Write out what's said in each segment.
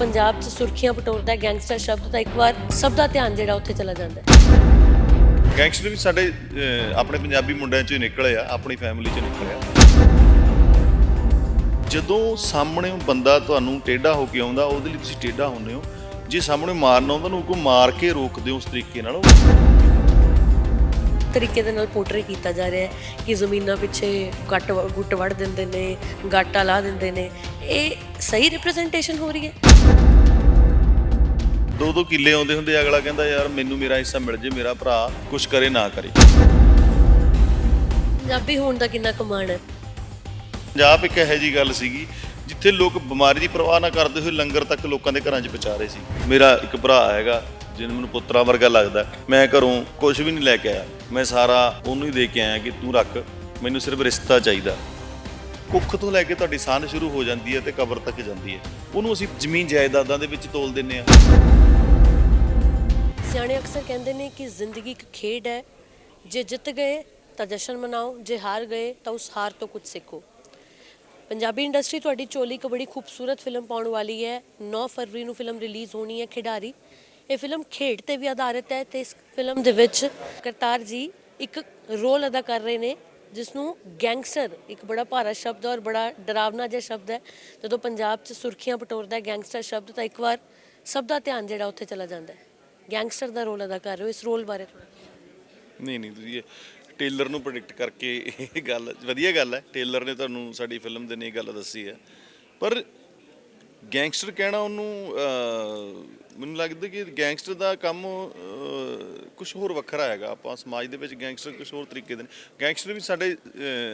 ਪੰਜਾਬ 'ਚ ਸੁਰਖੀਆਂ ਪਟੋਰਦਾ ਹੈ ਗੈਂਗਸਟਰ ਸ਼ਬਦ ਤਾਂ ਇੱਕ ਵਾਰ ਸਭ ਦਾ ਧਿਆਨ ਜਿਹੜਾ ਉੱਥੇ ਚਲਾ ਜਾਂਦਾ ਹੈ। ਗੈਂਗਸਟਰ ਵੀ ਸਾਡੇ ਅਹ, ਆਪਣੇ ਪੰਜਾਬੀ ਮੁੰਡਿਆਂ ਚੋਂ ਹੀ ਨਿਕਲੇ ਆ ਆਪਣੀ ਫੈਮਿਲੀ ਚੋਂ ਨਿਕਲਿਆ ਜਦੋਂ ਸਾਹਮਣੇ ਬੰਦਾ ਤੁਹਾਨੂੰ ਟੇਢਾ ਹੋ ਕੇ ਆਉਂਦਾ ਉਹਦੇ ਲਈ ਤੁਸੀਂ ਟੇਢਾ ਹੁੰਦੇ ਹੋ। ਜੇ ਸਾਹਮਣੇ ਮਾਰਨਾ ਆਉਂਦਾ ਨੂੰ ਕੋ ਮਾਰ ਕੇ ਰੋਕ ਦਿਓ ਉਸ ਤਰੀਕੇ ਨਾਲ। ਤਰੀਕੇ ਦੇ ਨਾਲ ਪੋਰਟਰੇ ਕੀਤਾ ਜਾ ਰਿਹਾ ਹੈ ਕਿ ਜ਼ਮੀਨਾਂ ਪਿੱਛੇ ਗੱਟ ਗੁੱਟ ਵੜ ਦਿੰਦੇ ਨੇ ਗਾਟਾ ਲਾ ਦਿੰਦੇ ਨੇ। ਇਹ ਸਹੀ ਰਿਪਰੈਜ਼ੈਂਟੇਸ਼ਨ ਹੋ ਰਹੀ ਹੈ? ਦੋ ਦੋ ਕਿੱਲੇ ਆਉਂਦੇ ਹੁੰਦੇ ਅਗਲਾ ਕਹਿੰਦਾ ਯਾਰ ਮੈਨੂੰ ਮੇਰਾ ਹਿੱਸਾ ਮਿਲ ਜੇ ਮੇਰਾ ਭਰਾ ਕੁਛ ਕਰੇ ਨਾ ਕਰੇ। ਪੰਜਾਬੀ ਹੋਣ ਦਾ ਕਿੰਨਾ ਕਮਾਣ ਹੈ? ਪੰਜਾਬ ਇੱਕ ਇਹੋ ਜੀ ਗੱਲ ਸੀਗੀ ਜਿੱਥੇ ਲੋਕ ਬਿਮਾਰੀ ਦੀ ਪਰਵਾਹ ਨਾ ਕਰਦੇ ਹੋਏ ਲੰਗਰ ਤੱਕ ਲੋਕਾਂ ਦੇ ਘਰਾਂ 'ਚ ਪਹੁੰਚਾ ਰਹੇ ਸੀ। ਮੇਰਾ ਇੱਕ ਭਰਾ ਹੈਗਾ ਜਿਹਨੂੰ ਮੈਨੂੰ ਪੁੱਤਰਾ ਵਰਗਾ ਲੱਗਦਾ। ਮੈਂ ਘਰੋਂ ਕੁਝ ਵੀ ਨਹੀਂ ਲੈ ਕੇ ਆਇਆ। ਮੈਂ ਸਾਰਾ ਉਹਨੂੰ ਹੀ ਦੇ ਕੇ ਆਇਆ ਕਿ ਤੂੰ ਰੱਖ ਮੈਨੂੰ ਸਿਰਫ ਰਿਸ਼ਤਾ ਚਾਹੀਦਾ। ਕੁੱਖ ਤੋਂ ਲੈ ਕੇ ਤੁਹਾਡੀ ਸਾਂਝ ਸ਼ੁਰੂ ਹੋ ਜਾਂਦੀ ਹੈ ਤੇ ਕਬਰ ਤੱਕ ਜਾਂਦੀ ਹੈ। ਉਹਨੂੰ ਅਸੀਂ ਜ਼ਮੀਨ ਜਾਇਦਾਦਾਂ ਦੇ ਵਿੱਚ ਤੋਲ ਦਿੰਨੇ ਆ ਸਿਆਣੇ ਅਕਸਰ ਕਹਿੰਦੇ ਨੇ ਕਿ ਜ਼ਿੰਦਗੀ ਇੱਕ ਖੇਡ ਹੈ। ਜੇ ਜਿੱਤ ਗਏ ਤਾਂ ਜਸ਼ਨ ਮਨਾਓ, ਜੇ ਹਾਰ ਗਏ ਤਾਂ ਉਸ ਹਾਰ ਤੋਂ ਕੁਝ ਸਿੱਖੋ। ਪੰਜਾਬੀ ਇੰਡਸਟਰੀ ਤੁਹਾਡੀ ਚੋਲੀ ਇੱਕ ਬੜੀ ਖੂਬਸੂਰਤ ਫਿਲਮ ਪਾਉਣ ਵਾਲੀ ਹੈ। 9 ਫਰਵਰੀ ਨੂੰ ਫਿਲਮ ਰਿਲੀਜ਼ ਹੋਣੀ ਹੈ ਖਿਡਾਰੀ। ਇਹ ਫਿਲਮ ਖੇਡ ਤੇ ਵੀ ਆਧਾਰਿਤ ਹੈ ਤੇ ਇਸ ਫਿਲਮ ਦੇ ਵਿੱਚ ਕਰਤਾਰ ਜੀ ਇੱਕ ਰੋਲ ਅਦਾ ਕਰ ਰਹੇ ਨੇ। ਜਿਸ ਨੂੰ ਗੈਂਗਸਟਰ, ਇੱਕ ਬੜਾ ਭਾਰਾ ਸ਼ਬਦ ਔਰ ਬੜਾ ਡਰਾਵਨਾ ਜਿਹਾ ਸ਼ਬਦ ਹੈ। ਜਦੋਂ ਪੰਜਾਬ 'ਚ ਸੁਰਖੀਆਂ ਪਟੋਰਦਾ ਗੈਂਗਸਟਰ ਸ਼ਬਦ, ਤਾਂ ਇੱਕ ਵਾਰ ਸਭ ਦਾ ਧਿਆਨ ਜਿਹੜਾ ਉੱਥੇ ਚਲਾ ਜਾਂਦਾ ਹੈ। ਗੈਂਗਸਟਰ ਦਾ ਰੋਲ ਅਦਾ ਕਰ ਰਹੇ ਹੋ, ਇਸ ਰੋਲ ਬਾਰੇ ਥੋੜਾ ਨਹੀਂ ਨਹੀਂ, ਤੁਸੀਂ ਟੇਲਰ ਨੂੰ ਪ੍ਰੈਡਿਕਟ ਕਰਕੇ ਇਹ ਗੱਲ, ਵਧੀਆ ਗੱਲ ਹੈ। ਟੇਲਰ ਨੇ ਤੁਹਾਨੂੰ ਸਾਡੀ ਫਿਲਮ ਦੇ ਨੇ ਇਹ ਗੱਲ ਦੱਸੀ ਹੈ। ਪਰ ਗੈਂਗਸਟਰ ਕਹਿਣਾ ਉਹਨੂੰ ਮੈਨੂੰ ਲੱਗਦਾ ਕਿ ਗੈਂਗਸਟਰ ਦਾ ਕੰਮ ਕੁਝ ਹੋਰ ਵੱਖਰਾ ਹੈਗਾ। ਆਪਾਂ ਸਮਾਜ ਦੇ ਵਿੱਚ ਗੈਂਗਸਟਰ ਕੁਝ ਹੋਰ ਤਰੀਕੇ ਦੇ ਨੇ। ਗੈਂਗਸਟਰ ਵੀ ਸਾਡੇ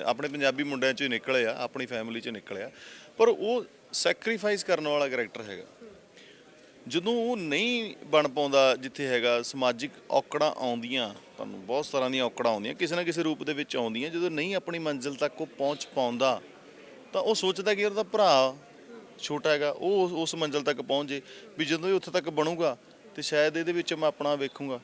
ਆਪਣੇ ਪੰਜਾਬੀ ਮੁੰਡਿਆਂ ਚੋਂ ਹੀ ਨਿਕਲੇ ਆ, ਆਪਣੀ ਫੈਮਿਲੀ ਚੋਂ ਨਿਕਲੇ ਆ। ਪਰ ਉਹ ਸੈਕਰੀਫਾਈਸ ਕਰਨ ਵਾਲਾ ਕੈਰੈਕਟਰ ਹੈਗਾ। ਜਦੋਂ ਉਹ ਨਹੀਂ ਬਣ ਪਾਉਂਦਾ ਜਿੱਥੇ ਹੈਗਾ, ਸਮਾਜਿਕ ਔਕੜਾਂ ਆਉਂਦੀਆਂ, ਤੁਹਾਨੂੰ ਬਹੁਤ ਤਰ੍ਹਾਂ ਦੀਆਂ ਔਕੜਾਂ ਆਉਂਦੀਆਂ, ਕਿਸੇ ਨਾ ਕਿਸੇ ਰੂਪ ਦੇ ਵਿੱਚ ਆਉਂਦੀਆਂ। ਜਦੋਂ ਨਹੀਂ ਆਪਣੀ ਮੰਜ਼ਿਲ ਤੱਕ ਉਹ ਪਹੁੰਚ ਪਾਉਂਦਾ, ਤਾਂ ਉਹ ਸੋਚਦਾ ਕਿ ਉਹਦਾ ਭਰਾ ਛੋਟਾ ਹੈਗਾ, ਉਹ ਉਸ- ਉਸ ਮੰਜ਼ਿਲ ਤੱਕ ਪਹੁੰਚ ਜੇ, ਵੀ ਜਦੋਂ ਇਹ ਉੱਥੇ ਤੱਕ ਬਣੂਗਾ, ਤੇ ਸ਼ਾਇਦ ਇਹਦੇ ਵਿੱਚ ਮੈਂ ਆਪਣਾ ਵੇਖੂੰਗਾ।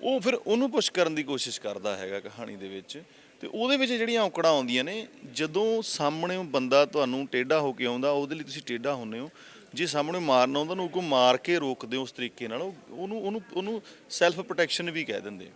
ਉਹ ਫਿਰ ਉਹਨੂੰ ਪੁਸ਼ ਕਰਨ ਦੀ ਕੋਸ਼ਿਸ਼ ਕਰਦਾ ਹੈਗਾ ਕਹਾਣੀ ਦੇ ਵਿੱਚ, ਤੇ ਉਹਦੇ ਵਿੱਚ ਜਿਹੜੀਆਂ ਔਕੜਾਂ ਆਉਂਦੀਆਂ ਨੇ, ਜਦੋਂ ਸਾਹਮਣੇ ਉਹ ਬੰਦਾ ਤੁਹਾਨੂੰ ਟੇਢਾ ਹੋ ਕੇ ਆਉਂਦਾ, ਉਹਦੇ ਲਈ ਤੁਸੀਂ ਟੇਢਾ ਹੁੰਦੇ ਹੋ, ਜੇ ਸਾਹਮਣੇ ਮਾਰਨਾ ਆਉਂਦਾ, ਉਹਨੂੰ ਕੋ ਮਾਰ ਕੇ ਰੋਕਦੇ ਹੋ ਉਸ ਤਰੀਕੇ ਨਾਲ, ਉਹ- ਉਹਨੂੰ ਉਹਨੂੰ ਉਹਨੂੰ ਸੈਲਫ ਪ੍ਰੋਟੈਕਸ਼ਨ ਵੀ ਕਹਿ ਦਿੰਦੇ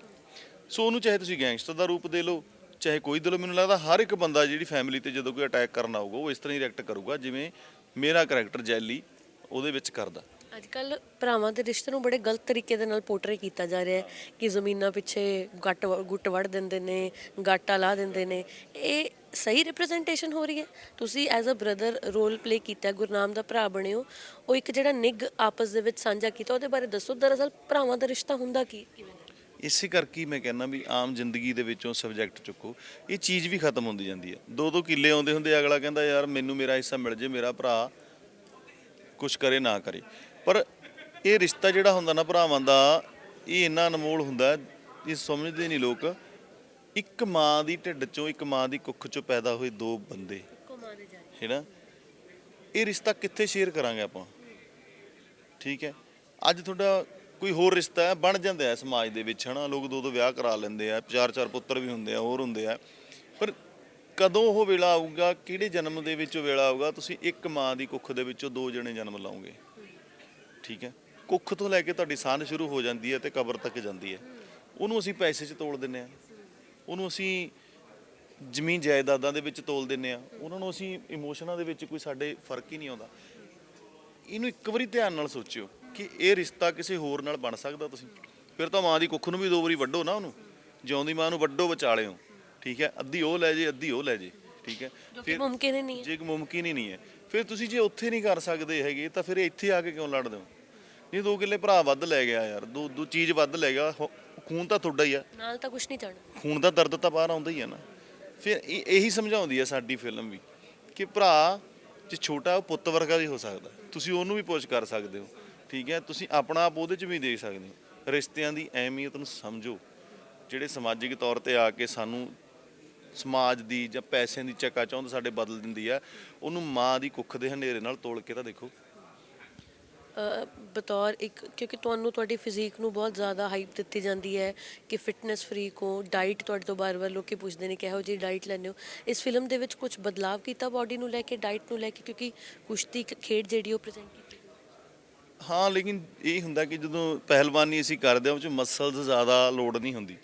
ਸੋ ਉਹਨੂੰ ਚਾਹੇ ਤੁਸੀਂ ਗੈਂਗਸਟਰ ਦਾ ਰੂਪ ਦੇ ਲਓ, ਚਾਹੇ ਕੋਈ ਦੇ ਲਓ, ਮੈਨੂੰ ਲੱਗਦਾ ਹਰ ਇੱਕ ਬੰਦਾ ਜਿਹੜੀ ਫੈਮਿਲੀ ਤੇ ਜਦੋਂ ਕੋਈ ਅਟੈਕ ਕਰਨ ਆਊਗਾ, ਉਹ ਇਸ ਤਰ੍ਹਾਂ ਹੀ ਰਿਐਕਟ ਕਰੂਗਾ, ਜਿਵੇਂ ਮੇਰਾ ਕੈਰੈਕਟਰ ਜੈਲੀ ਉਹਦੇ ਵਿੱਚ ਕਰਦਾ। ਅੱਜ ਕੱਲ ਭਰਾਵਾਂ ਦੇ ਰਿਸ਼ਤੇ ਨੂੰ ਬੜੇ ਗਲਤ ਤਰੀਕੇ ਦੇ ਨਾਲ ਪੋਰਟਰੇ ਕੀਤਾ ਜਾ ਰਿਹਾ ਹੈ ਕਿ ਜ਼ਮੀਨਾਂ ਪਿੱਛੇ ਗੱਟ ਗੁੱਟ ਵੜ ਦਿੰਦੇ ਨੇ ਗਾਟਾ ਲਾ ਦਿੰਦੇ ਨੇ। ਇਹ ਸਹੀ ਰਿਪਰੈਜ਼ੈਂਟੇਸ਼ਨ ਹੋ ਰਹੀ ਹੈ? ਤੁਸੀਂ as a brother role play ਕੀਤਾ ਹੈ, ਗੁਰਨਾਮ ਦਾ ਭਰਾ ਬਣੇ ਹੋ ਉਹ ਇੱਕ ਜਿਹੜਾ ਨਿੱਘ ਆਪਸ ਦੇ ਵਿੱਚ ਸਾਂਝਾ ਕੀਤਾ ਉਹਦੇ ਬਾਰੇ ਦੱਸੋ। ਦਰਅਸਲ ਭਰਾਵਾਂ ਦਾ ਰਿਸ਼ਤਾ ਹੁੰਦਾ ਕੀ? ਕਿਵੇਂ ਦਾ? ਇਸੇ ਕਰਕੇ ਮੈਂ ਕਹਿੰਦਾ ਵੀ ਆਮ ਜ਼ਿੰਦਗੀ ਦੇ ਵਿੱਚੋਂ ਸਬਜੈਕਟ ਚੁੱਕੋ। ਇਹ ਚੀਜ਼ ਵੀ ਖਤਮ ਹੁੰਦੀ ਜਾਂਦੀ ਹੈ। ਦੋ ਦੋ ਕਿੱਲੇ ਆਉਂਦੇ ਹੁੰਦੇ ਅਗਲਾ ਕਹਿੰਦਾ ਯਾਰ ਮੈਨੂੰ ਮੇਰਾ ਹਿੱਸਾ ਮਿਲ ਜੇ ਮੇਰਾ ਭਰਾ ਕੁਛ ਕਰੇ ਨਾ ਕਰੇ। ਪਰ ਇਹ ਰਿਸ਼ਤਾ ਜਿਹੜਾ ਹੁੰਦਾ ਨਾ ਭਰਾਵਾਂ ਦਾ ਇਹ ਇੰਨਾ ਅਨਮੋਲ ਹੁੰਦਾ ਹੈ, ਇਹ ਸਮਝਦੇ ਨਹੀਂ ਲੋਕ। ਇੱਕ ਮਾਂ ਦੀ ਢਿੱਡ ਚੋਂ ਇੱਕ ਮਾਂ ਦੀ ਕੁੱਖ ਚੋਂ ਪੈਦਾ ਹੋਏ ਦੋ ਬੰਦੇ। ਹੈਨਾ ਇਹ ਰਿਸ਼ਤਾ ਕਿੱਥੇ ਸ਼ੇਅਰ ਕਰਾਂਗੇ ਆਪਾਂ? ਠੀਕ ਹੈ? ਅੱਜ ਤੁਹਾਡਾ ਕੋਈ ਹੋਰ ਰਿਸ਼ਤਾ ਹੈ ਬਣ ਜਾਂਦਾ ਹੈ ਸਮਾਜ ਦੇ ਵਿੱਚ, ਹਨਾ? ਲੋਕ ਦੋ ਦੋ ਵਿਆਹ ਕਰਾ ਲੈਂਦੇ ਆ ਚਾਰ ਚਾਰ ਪੁੱਤਰ ਵੀ ਹੁੰਦੇ ਆ, ਹੋਰ ਹੁੰਦੇ ਆ। ਪਰ ਕਦੋਂ ਉਹ ਵੇਲਾ ਆਊਗਾ? ਕਿਹੜੇ ਜਨਮ ਦੇ ਵਿੱਚ ਉਹ ਵੇਲਾ ਆਊਗਾ? ਤੁਸੀਂ ਇੱਕ ਮਾਂ ਦੀ ਕੁੱਖ ਦੇ ਵਿੱਚੋਂ ਦੋ ਜਣੇ ਜਨਮ ਲਾਓਗੇ ਠੀਕ ਹੈ? ਕੁੱਖ ਤੋਂ ਲੈ ਕੇ ਤੁਹਾਡੀ ਸਾਂਝ ਸ਼ੁਰੂ ਹੋ ਜਾਂਦੀ ਹੈ ਤੇ ਕਬਰ ਤੱਕ ਜਾਂਦੀ ਹੈ। ਉਹਨੂੰ ਅਸੀਂ ਪੈਸੇ 'ਚ ਤੋਲ ਦਿੰਨੇ ਆ ਉਹਨੂੰ ਅਸੀਂ ਜ਼ਮੀਨ ਜਾਇਦਾਦਾਂ ਦੇ ਵਿੱਚ ਤੋਲ ਦਿੰਨੇ ਆ ਉਹਨਾਂ ਨੂੰ ਅਸੀਂ ਇਮੋਸ਼ਨਾਂ ਦੇ ਵਿੱਚ ਕੋਈ ਸਾਡੇ ਫ਼ਰਕ ਹੀ ਨਹੀਂ ਆਉਂਦਾ। ਇਹਨੂੰ ਇੱਕ ਵਾਰੀ ਧਿਆਨ ਨਾਲ ਸੋਚਿਓ। ਕਿ ਇਹ ਰਿਸ਼ਤਾ ਕਿਸੇ ਹੋਰ ਨਾਲ ਬਣ ਸਕਦਾ ਤੁਸੀਂ? ਫਿਰ ਤਾਂ ਮਾਂ ਦੀ ਕੁੱਖ ਨੂੰ ਵੀ ਦੋ ਵਾਰੀ ਵੱਢੋ ਨਾ ਉਹਨੂੰ। ਜਿਉਂਦੀ ਮਾਂ ਨੂੰ ਵੱਢੋ ਵਿਚਾਲਿਓ ਠੀਕ ਹੈ? ਅੱਧੀ ਉਹ ਲੈ ਜੇ ਅੱਧੀ ਉਹ ਲੈ ਜੇ। ਠੀਕ ਹੈ? ਕਿ ਮੁਮਕਿਨ ਹੀ ਨਹੀਂ ਹੈ। ਜੇ ਮੁਮਕਿਨ ਹੀ ਨਹੀਂ ਹੈ। ਫਿਰ ਤੁਸੀਂ ਜੇ ਉੱਥੇ ਨਹੀਂ ਕਰ ਸਕਦੇ ਹੈਗੇ ਤਾਂ ਫਿਰ ਇੱਥੇ ਆ ਕੇ ਕਿਉਂ ਲੜਦੇ ਹੋ? ਨਹੀਂ ਦੋ ਕਿੱਲੇ ਭਰਾ ਵੱਧ ਲੈ ਗਿਆ ਯਾਰ। ਦੋ ਦੋ ਚੀਜ਼ ਵੱਧ ਲੈ ਗਿਆ। ਖੂਨ ਤਾਂ ਤੁਹਾਡਾ ਹੀ ਆ। ਨਾਲ ਤਾਂ ਕੁਝ ਨਹੀਂ ਚਾਹਣਾ ਖੂਨ ਦਾ ਦਰਦ ਤਾਂ ਬਾਹਰ ਆਉਂਦਾ ਹੀ ਆ ਨਾ। ਫਿਰ ਇਹ- ਇਹੀ ਸਮਝਾਉਂਦੀ ਹੈ ਸਾਡੀ ਫਿਲਮ ਵੀ ਕਿ ਭਰਾ ਜੇ ਛੋਟਾ ਉਹ ਪੁੱਤ ਵਰਗਾ ਵੀ ਹੋ ਸਕਦਾ। ਤੁਸੀਂ ਉਹਨੂੰ ਵੀ ਪੁੱਛ ਕਰ ਸਕਦੇ ਹੋ। ਠੀਕ ਹੈ, ਤੁਸੀਂ ਆਪਣਾ ਆਪ ਉਹਦੇ 'ਚ ਵੀ ਦੇਖ ਸਕਦੇ। ਹੋ ਰਿਸ਼ਤਿਆਂ ਦੀ ਅਹਿਮੀਅਤ ਨੂੰ ਸਮਝੋ, ਜਿਹੜੇ ਸਮਾਜਿਕ ਤੌਰ ਤੇ ਆ ਕੇ ਸਾਨੂੰ ਸਮਾਜ ਦੀ ਜਾਂ ਪੈਸਿਆਂ ਦੀ ਚੱਕਾ ਚੌਂਦ ਸਾਡੇ ਬਦਲ ਦਿੰਦੀ ਆ, ਉਹਨੂੰ ਮਾਂ ਦੀ ਕੁੱਖ ਦੇ ਹਨੇਰੇ ਨਾਲ ਤੋਲ ਕੇ ਤਾਂ ਦੇਖੋ। ਬਤੌਰ ਇੱਕ, ਕਿਉਂਕਿ ਤੁਹਾਨੂੰ ਤੁਹਾਡੀ ਫਿਜ਼ੀਕ ਨੂੰ ਬਹੁਤ ਜ਼ਿਆਦਾ ਹਾਈਪ ਦਿੱਤੀ ਜਾਂਦੀ ਹੈ ਕਿ ਫਿਟਨੈਸ ਫਰੀਕ ਹੋ ਡਾਈਟ ਤੁਹਾਡੇ ਤੋਂ ਬਾਰ-ਬਾਰ ਲੋਕੀ ਪੁੱਛਦੇ ਨੇ ਕਿਹੋ ਜਿਹੀ ਡਾਈਟ ਲੈਂਦੇ ਹੋ। ਇਸ ਫਿਲਮ ਦੇ ਵਿੱਚ ਕੁਝ ਬਦਲਾਵ ਕੀਤਾ ਬਾਡੀ ਨੂੰ ਲੈ ਕੇ ਡਾਈਟ ਨੂੰ ਲੈ ਕੇ, ਕਿਉਂਕਿ ਕੁਸ਼ਤੀ ਖੇਡ ਜਿਹੜੀ ਉਹ ਪ੍ਰੈਜ਼ੈਂਟ ਹਾਂ ਲੇਕਿਨ ਇਹ ਹੁੰਦਾ ਕਿ ਜਦੋਂ ਪਹਿਲਵਾਨੀ ਅਸੀਂ ਕਰਦੇ ਹਾਂ ਉਹ ਚ ਮਸਲਸ ਜ਼ਿਆਦਾ ਲੋਡ ਨਹੀਂ ਹੁੰਦੀ।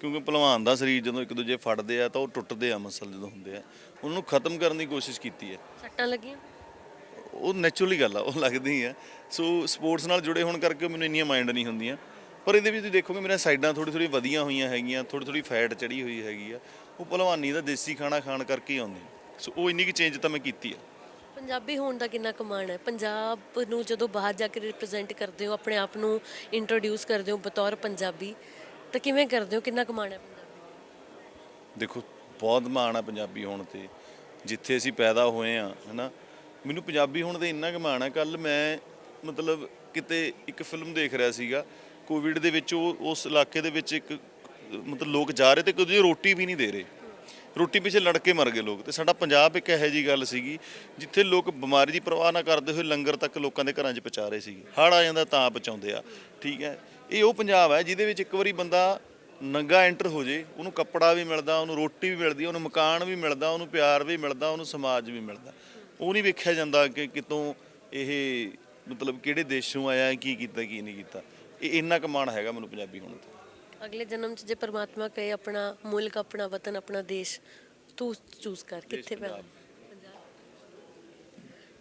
ਕਿਉਂਕਿ ਪਹਿਲਵਾਨ ਦਾ ਸਰੀਰ ਜਦੋਂ ਇੱਕ ਦੂਜੇ ਫੜਦੇ ਆ ਤਾਂ ਉਹ ਟੁੱਟਦੇ ਆ ਮਸਲ ਜਦੋਂ ਹੁੰਦੇ ਆ। ਉਹਨੂੰ ਖਤਮ ਕਰਨ ਦੀ ਕੋਸ਼ਿਸ਼ ਕੀਤੀ ਹੈ। ਸੱਟਾਂ ਲੱਗੀਆਂ? ਉਹ ਨੈਚੁਰਲੀ ਗੱਲ ਆ ਉਹ ਲੱਗਦੀ ਆ। ਸੋ ਸਪੋਰਟਸ ਨਾਲ ਜੁੜੇ ਹੋਣ ਕਰਕੇ ਮੈਨੂੰ ਇੰਨੀਆਂ ਮਾਈਂਡ ਨਹੀਂ ਹੁੰਦੀਆਂ। ਪਰ ਇਹਦੇ ਵਿੱਚ ਤੁਸੀਂ ਦੇਖੋਗੇ ਮੇਰੀਆਂ ਸਾਈਡਾਂ ਥੋੜੀ ਥੋੜੀ ਵਧੀਆਂ ਹੋਈਆਂ ਹੈਗੀਆਂ ਥੋੜੀ ਥੋੜੀ ਫੈਟ ਚੜੀ ਹੋਈ ਹੈਗੀ ਆ। ਉਹ ਭਲਵਾਨੀ ਦਾ ਦੇਸੀ ਖਾਣਾ ਖਾਣ ਕਰਕੇ ਹੀ ਆਉਂਦੀ। ਸੋ ਉਹ ਇੰਨੀ ਕਿ ਚੇਂਜ ਤਾਂ ਮੈਂ ਕੀਤੀ ਆ। ਪੰਜਾਬੀ ਹੋਣ ਦਾ ਕਿੰਨਾ ਕਮਾਣ ਹੈ? ਪੰਜਾਬ ਨੂੰ ਜਦੋਂ ਬਾਹਰ ਜਾ ਕੇ ਰਿਪਰੈਜ਼ੈਂਟ ਕਰਦੇ ਹੋ, ਆਪਣੇ ਆਪ ਨੂੰ ਇੰਟਰੋਡਿਊਸ ਕਰਦੇ ਹੋ ਬਤੌਰ ਪੰਜਾਬੀ, ਤਾਂ ਕਿਵੇਂ ਕਰਦੇ ਹੋ? ਕਿੰਨਾ ਕਮਾਣ ਹੈ ਪੰਜਾਬੀ ਦੇਖੋ, ਬਹੁਤ ਮਾਣ ਆ ਪੰਜਾਬੀ ਹੋਣ ਤੇ, ਜਿੱਥੇ ਅਸੀਂ ਪੈਦਾ ਹੋਏ ਆ ਹਨਾ? ਮੈਨੂੰ ਪੰਜਾਬੀ ਹੋਣ ਤੇ ਇੰਨਾ ਕੁ ਮਾਣ ਆ ਕੱਲ ਮੈਂ ਮਤਲਬ ਕਿਤੇ ਇੱਕ ਫਿਲਮ ਦੇਖ ਰਿਹਾ ਸੀਗਾ ਕੋਵਿਡ ਦੇ ਵਿੱਚ ਉਹ, ਉਸ ਇਲਾਕੇ ਦੇ ਵਿੱਚ ਇੱਕ ਮਤਲਬ ਲੋਕ ਜਾ ਰਹੇ ਤੇ ਕੁਝ ਰੋਟੀ ਵੀ ਨਹੀਂ ਦੇ ਰਹੇ। ਰੋਟੀ ਪਿੱਛੇ ਲੜ ਕੇ ਮਰ ਗਏ ਲੋਕ। ਤੇ ਸਾਡਾ ਪੰਜਾਬ ਇੱਕ ਇਹੋ ਜੀ ਗੱਲ ਸੀਗੀ, ਜਿੱਥੇ ਲੋਕ ਬਿਮਾਰੀ ਦੀ ਪਰਵਾਹ ਨਾ ਕਰਦੇ ਹੋਏ ਲੰਗਰ ਤੱਕ ਲੋਕਾਂ ਦੇ ਘਰਾਂ 'ਚ ਪਹੁੰਚਾ ਰਹੇ ਸੀਗੇ। ਹੜ ਆ ਜਾਂਦਾ ਤਾਂ ਪਹੁੰਚਾਉਂਦੇ ਆ, ਠੀਕ ਹੈ? ਇਹ ਉਹ ਪੰਜਾਬ ਹੈ ਜਿਹਦੇ ਵਿੱਚ ਇੱਕ ਵਾਰੀ ਬੰਦਾ ਨੰਗਾ ਐਂਟਰ ਹੋ ਜੇ, ਉਹਨੂੰ ਕੱਪੜਾ ਵੀ ਮਿਲਦਾ, ਉਹਨੂੰ ਰੋਟੀ ਵੀ ਮਿਲਦੀ, ਉਹਨੂੰ ਮਕਾਨ ਵੀ ਮਿਲਦਾ, ਉਹਨੂੰ ਪਿਆਰ ਵੀ ਮਿਲਦਾ, ਉਹਨੂੰ ਸਮਾਜ ਵੀ ਮਿਲਦਾ। ਉਹ ਨਹੀਂ ਵੇਖਿਆ ਜਾਂਦਾ ਕਿ ਕਿਤੋਂ ਇਹ ਮਤਲਬ ਕਿਹੜੇ ਦੇਸ਼ੋਂ ਆਇਆ, ਕੀ ਕੀਤਾ, ਕੀ ਨਹੀਂ ਕੀਤਾ। ਇਹ ਇੰਨਾ ਕਮਾਣ ਹੈਗਾ ਮੈਨੂੰ ਪੰਜਾਬੀ ਹੋਣ ਤੇ। ਅਗਲੇ ਜਨਮ 'ਚ ਜੇ ਪਰਮਾਤਮਾ ਕਹੇ ਆਪਣਾ ਮੁਲਕ ਆਪਣਾ ਵਤਨ ਆਪਣਾ ਦੇਸ਼ ਤੂੰ ਚੂਜ਼ ਕਰ ਕਿੱਥੇ ਪੈਦਾ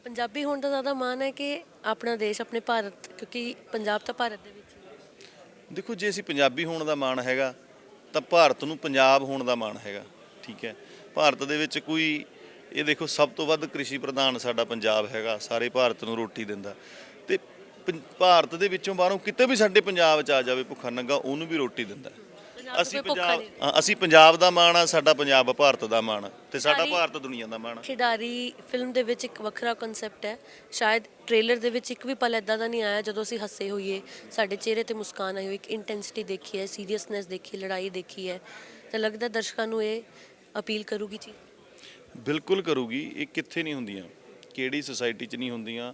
ਪੰਜਾਬੀ ਹੋਣ ਦਾ ਜ਼ਿਆਦਾ ਮਾਣ ਹੈ ਕਿ ਆਪਣਾ ਦੇਸ਼ ਆਪਣੇ ਭਾਰਤ ਕਿਉਂਕਿ ਪੰਜਾਬ ਤਾਂ ਭਾਰਤ ਦੇ ਵਿੱਚ ਹੈ। ਦੇਖੋ ਜੇ ਅਸੀਂ ਪੰਜਾਬੀ ਹੋਣ ਦਾ ਮਾਣ ਹੈਗਾ ਤਾਂ ਭਾਰਤ ਨੂੰ ਪੰਜਾਬ ਹੋਣ ਦਾ ਮਾਣ ਹੈਗਾ ਠੀਕ ਹੈ? ਭਾਰਤ ਦੇ ਵਿੱਚ ਕੋਈ ਇਹ ਦੇਖੋ ਸਭ ਤੋਂ ਵੱਧ ਕ੍ਰਿਸ਼ੀ ਪ੍ਰਧਾਨ ਸਾਡਾ ਪੰਜਾਬ ਹੈਗਾ ਸਾਰੇ ਭਾਰਤ ਨੂੰ ਰੋਟੀ ਦਿੰਦਾ। ਤੇ ਪੰ- ਭਾਰਤ ਦੇ ਵਿੱਚੋਂ ਬਾਹਰੋਂ ਕਿਤੇ ਵੀ ਸਾਡੇ ਪੰਜਾਬ 'ਚ ਆ ਜਾਵੇ ਭੁੱਖਾ ਨੰਗਾ ਉਹਨੂੰ ਵੀ ਰੋਟੀ ਦਿੰਦਾ। ਪੰਜਾਬ ਅਸੀਂ ਕੋਈ ਭੁੱਖਾ ਪੰਜਾਬ ਨਹੀਂ। ਹਾਂ, ਅਸੀਂ ਪੰਜਾਬ ਦਾ ਮਾਣ ਆ ਸਾਡਾ ਪੰਜਾਬ ਭਾਰਤ ਦਾ ਮਾਣ ਆ ਤੇ ਸਾਡਾ ਸਾਡੀ- ਭਾਰਤ ਦੁਨੀਆ ਦਾ ਮਾਣ ਆ। ਖਿਡਾਰੀ ਫਿਲਮ ਦੇ ਵਿੱਚ ਇੱਕ ਵੱਖਰਾ ਕਨਸੈਪਟ ਹੈ। ਸ਼ਾਇਦ ਟ੍ਰੇਲਰ ਦੇ ਵਿੱਚ ਇੱਕ ਵੀ ਪਲ ਐਦਾਂ ਦਾ ਨਹੀਂ ਆਇਆ ਜਦੋਂ ਅਸੀਂ ਹੱਸੇ ਹੋਈਏ ਸਾਡੇ ਚਿਹਰੇ ਤੇ ਮੁਸਕਾਨ ਆਈ ਹੋਈ ਇੱਕ ਇੰਟੈਂਸਿਟੀ ਦੇਖੀ ਹੈ ਸੀਰੀਅਸਨੈਸ ਦੇਖੀ ਲੜਾਈ ਦੇਖੀ ਹੈ। ਤਾਂ ਲੱਗਦਾ ਦਰਸ਼ਕਾਂ ਨੂੰ ਇਹ ਅਪੀਲ ਕਰੂਗੀ ਜੀ। ਬਿਲਕੁਲ ਕਰੂਗੀ ਇਹ ਕਿੱਥੇ ਨਹੀਂ ਹੁੰਦੀਆਂ ਕਿਹੜੀ ਸੁਸਾਇਟੀ 'ਚ ਨਹੀਂ ਹੁੰਦੀਆਂ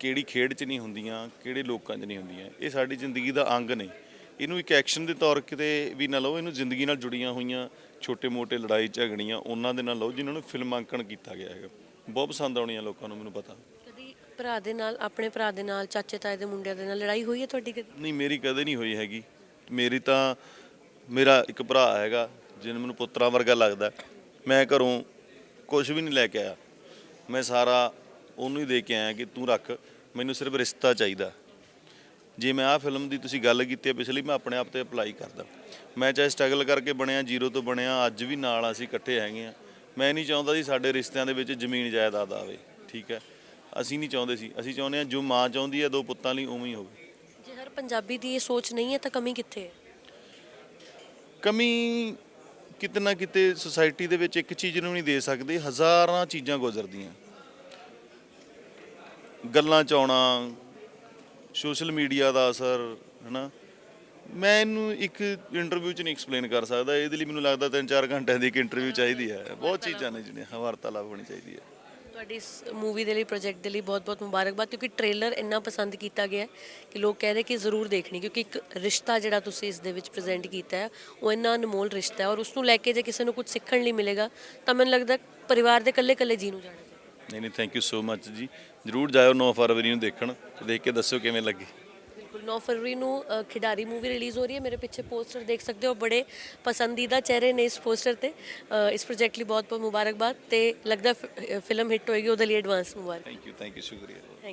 ਕਿਹੜੀ ਖੇਡ 'ਚ ਨਹੀਂ ਹੁੰਦੀਆਂ ਕਿਹੜੇ ਲੋਕਾਂ 'ਚ ਨਹੀਂ ਹੁੰਦੀਆਂ। ਇਹ ਸਾਡੀ ਜ਼ਿੰਦਗੀ ਦਾ ਅੰਗ ਨੇ। ਇਹਨੂੰ ਇੱਕ ਐਕਸ਼ਨ ਦੇ ਤੌਰ ਕਿਤੇ ਵੀ ਨਾ ਲਓ ਇਹਨੂੰ ਜ਼ਿੰਦਗੀ ਨਾਲ ਜੁੜੀਆਂ ਹੋਈਆਂ ਛੋਟੇ-ਮੋਟੇ ਲੜਾਈ ਝਗੜੀਆਂ ਉਹਨਾਂ ਦੇ ਨਾਲ ਲਓ ਜਿਨ੍ਹਾਂ ਨੂੰ ਫਿਲਮਾਂਕਣ ਕੀਤਾ ਗਿਆ ਹੈਗਾ। ਬਹੁਤ ਪਸੰਦ ਆਉਣੀਆਂ ਲੋਕਾਂ ਨੂੰ ਮੈਨੂੰ ਪਤਾ। ਕਦੀ ਭਰਾ ਦੇ ਨਾਲ ਆਪਣੇ ਭਰਾ ਦੇ ਨਾਲ ਚਾਚੇ ਤਾਏ ਦੇ ਮੁੰਡਿਆਂ ਦੇ ਨਾਲ ਲੜਾਈ ਹੋਈ ਹੈ ਤੁਹਾਡੀ ਕਦੀ? ਨਹੀਂ ਮੇਰੀ ਕਦੇ ਨਹੀਂ ਹੋਈ ਹੈਗੀ। ਮੇਰੀ ਤਾਂ ਮੇਰਾ ਇੱਕ ਭਰਾ ਹੈਗਾ ਜਿਹਨੂੰ ਮੈਨੂੰ ਪੁੱਤਰਾਂ ਵਰਗਾ ਲੱਗਦਾ। ਮੈਂ ਘਰੋਂ ਕੁਝ ਵੀ ਨਹੀਂ ਲੈ ਕੇ ਆਇਆ। ਮੈਂ ਸਾਰਾ ਉਹਨੂੰ ਹੀ ਦੇ ਕੇ ਆਇਆ ਕਿ ਤੂੰ ਰੱਖ ਮੈਨੂੰ ਸਿਰਫ ਰਿਸ਼ਤਾ ਚਾਹੀਦਾ। ਜੇ ਮੈਂ ਆਹ ਫਿਲਮ ਦੀ ਤੁਸੀਂ ਗੱਲ ਕੀਤੀ ਹੈ ਪਿਛਲੀ ਮੈਂ ਆਪਣੇ ਆਪ ਤੇ ਅਪਲਾਈ ਕਰਦਾ। ਮੈਂ ਚਾਹੇ ਸਟਰਗਲ ਕਰਕੇ ਬਣਿਆ ਜ਼ੀਰੋ ਤੋਂ ਬਣਿਆ ਅੱਜ ਵੀ ਨਾਲ ਅਸੀਂ ਇਕੱਠੇ ਹੈਗੇ ਆ ਮੈਂ ਨਹੀਂ ਚਾਹੁੰਦਾ ਸੀ ਸਾਡੇ ਰਿਸ਼ਤਿਆਂ ਦੇ ਵਿੱਚ ਜ਼ਮੀਨ ਜਾਇਦਾਦ ਆਵੇ ਠੀਕ ਹੈ? ਅਸੀਂ ਨਹੀਂ ਚਾਹੁੰਦੇ ਸੀ। ਅਸੀਂ ਚਾਹੁੰਦੇ ਹਾਂ ਜੋ ਮਾਂ ਚਾਹੁੰਦੀ ਹੈ ਦੋ ਪੁੱਤਾਂ ਲਈ ਉਵੇਂ ਹੀ ਹੋਵੇ। ਜੇ ਹਰ ਪੰਜਾਬੀ ਦੀ ਇਹ ਸੋਚ ਨਹੀਂ ਹੈ ਤਾਂ ਕਮੀ ਕਿੱਥੇ ਹੈ? ਕਮੀ ਕਿਤੇ ਨਾ ਕਿਤੇ ਸੁਸਾਇਟੀ ਦੇ ਵਿੱਚ ਇੱਕ ਚੀਜ਼ ਨੂੰ ਨਹੀਂ ਦੇ ਸਕਦੇ ਹਜ਼ਾਰਾਂ ਚੀਜ਼ਾਂ ਗੁਜ਼ਰਦੀਆਂ। ਗੱਲਾਂ ਚ ਆਉਣਾ ਸੋਸ਼ਲ ਮੀਡੀਆ ਦਾ ਅਸਰ ਹਨਾ? ਮੈਂ ਇਹਨੂੰ ਇੱਕ ਇੰਟਰਵਿਊ ਚ ਨਹੀਂ ਐਕਸਪਲੇਨ ਕਰ ਸਕਦਾ। ਇਹਦੇ ਲਈ ਮੈਨੂੰ ਲੱਗਦਾ 3-4 ਘੰਟਿਆਂ ਦੀ ਇੱਕ ਇੰਟਰਵਿਊ ਚਾਹੀਦੀ ਹੈ। ਬਹੁਤ ਚੀਜ਼ਾਂ ਨੇ ਜਿਹੜੀਆਂ ਵਾਰਤਾਲਾਪ ਹੋਣੀ ਚਾਹੀਦੀ ਹੈ। ਤੁਹਾਡੀ ਇਸ ਮੂਵੀ ਦੇ ਲਈ ਪ੍ਰੋਜੈਕਟ ਦੇ ਲਈ ਬਹੁਤ-ਬਹੁਤ ਮੁਬਾਰਕਬਾਦ ਕਿਉਂਕਿ ਟ੍ਰੇਲਰ ਇੰਨਾ ਪਸੰਦ ਕੀਤਾ ਗਿਆ ਕਿ ਲੋਕ ਕਹਿ ਰਹੇ ਕਿ ਜ਼ਰੂਰ ਦੇਖਣੀ ਕਿਉਂਕਿ ਇੱਕ ਰਿਸ਼ਤਾ ਜਿਹੜਾ ਤੁਸੀਂ ਇਸ ਦੇ ਵਿੱਚ ਪ੍ਰੈਜ਼ੈਂਟ ਕੀਤਾ ਹੈ ਉਹ ਇੰਨਾ ਅਨਮੋਲ ਰਿਸ਼ਤਾ ਹੈ ਔਰ ਉਸ ਨੂੰ ਲੈ ਕੇ ਜੇ ਕਿਸੇ ਨੂੰ ਕੁਝ ਸਿੱਖਣ ਲਈ ਮਿਲੇਗਾ ਤਾਂ ਮੈਨੂੰ ਲੱਗਦਾ ਪਰਿਵਾਰ ਦੇ ਇਕੱਲੇ-ਇਕੱਲੇ ਜੀ ਨੂੰ ਜਾਣਾ ਨਹੀਂ ਨਹੀਂ ਥੈਂਕ ਯੂ ਸੋ ਮੱਚ ਜੀ। ਜਰੂਰ ਜਾਇਓ 9 ਫਰਵਰੀ ਨੂੰ ਦੇਖਣ ਤੇ ਦੇਖ ਕੇ ਦੱਸਿਓ ਕਿਵੇਂ ਲੱਗੀ। ਬਿਲਕੁਲ 9 ਫਰਵਰੀ ਨੂੰ ਖਿਡਾਰੀ ਮੂਵੀ ਰਿਲੀਜ਼ ਹੋ ਰਹੀ ਹੈ। ਮੇਰੇ ਪਿੱਛੇ ਪੋਸਟਰ ਦੇਖ ਸਕਦੇ ਹੋ ਬੜੇ ਪਸੰਦੀਦਾ ਚਿਹਰੇ ਨੇ ਇਸ ਪੋਸਟਰ ਤੇ। ਇਸ ਪ੍ਰੋਜੈਕਟ ਲਈ ਬਹੁਤ ਬਹੁਤ ਮੁਬਾਰਕਬਾਦ ਤੇ ਲੱਗਦਾ ਫਿਲਮ ਹਿੱਟ ਹੋਏਗੀ ਉਹਦੇ ਲਈ ਐਡਵਾਂਸ ਮੁਬਾਰਕ। ਥੈਂਕ ਯੂ ਥੈਂਕ ਯੂ ਸ਼ੁਕਰੀਆ।